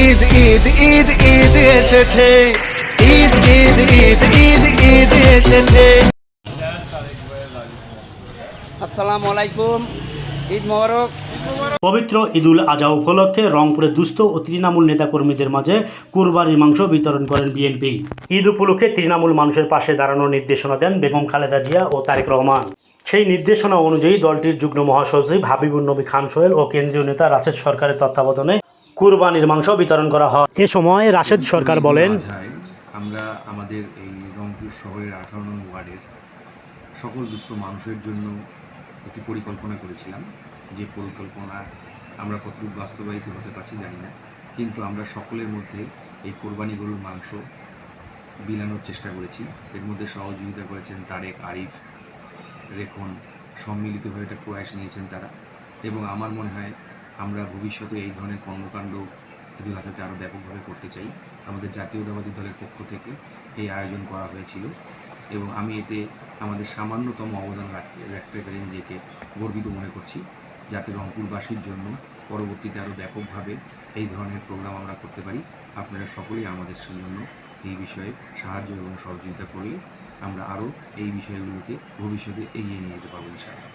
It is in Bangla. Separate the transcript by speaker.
Speaker 1: ঈদ ঈদ ঈদ ঈদ এসেছে। ঈদ ঈদ ঈদ ঈদ ঈদ এসেছে।
Speaker 2: আসসালামু আলাইকুম। ঈদ মোবারক।
Speaker 3: পবিত্র ঈদুল আজহা উপলক্ষে রংপুরে দুস্থ ও তৃণমূল নেতাকর্মীদের মাঝে কুরবানির মাংস বিতরণ করেন বিএনপি। ঈদ উপলক্ষে তৃণমূল মানুষের পাশে দাঁড়ানোর নির্দেশনা দেন বেগম খালেদা জিয়া ও তারেক রহমান। সেই নির্দেশনা অনুযায়ী দলটির যুগ্ম মহাসচিব হাবিবুর নবী খান সোহেল ও কেন্দ্রীয় নেতা রাশেদ সরকারের তত্ত্বাবধানে কুরবানির মাংস বিতরণ করা হয়। এ সময় রাশেদ সরকার বলেন
Speaker 4: আমরা আমাদের এই রংপুর শহরের আঠারো নং ওয়ার্ডের সকল দুস্থ মানুষের জন্য একটি পরিকল্পনা করেছিলাম যে পরিকল্পনা আমরা কতটুকু বাস্তবায়িত হতে পারছি জানি না কিন্তু আমরা সকলের মধ্যে এই কোরবানি গরুর মাংস বিলানোর চেষ্টা করেছি। এর মধ্যে সহযোগিতা করেছেন তারেক আরিফ রেখন সম্মিলিতভাবে এটা প্রয়াস নিয়েছেন তারা। এবং আমার মনে হয় আমরা ভবিষ্যতে এই ধরনের কর্মকাণ্ড ঈদুল আজহাতে আরও ব্যাপকভাবে করতে চাই, আমাদের জাতীয়তাবাদী দলের পক্ষ থেকে এই আয়োজন করা হয়েছিল এবং আমি এতে আমাদের সামান্যতম অবদান রাখতে রাখতে পেরে নিজেকে গর্বিত মনে করছি। যাতে রংপুরবাসীর জন্য পরবর্তীতে আরও ব্যাপকভাবে এই ধরনের প্রোগ্রাম আমরা করতে পারি। আপনারা সকলেই আমাদের জন্য এই বিষয়ে সাহায্য এবং সহযোগিতা করলে আমরা আরও এই বিষয়গুলোকে ভবিষ্যতে এগিয়ে নিয়ে যেতে পারব ইনশাআল্লাহ।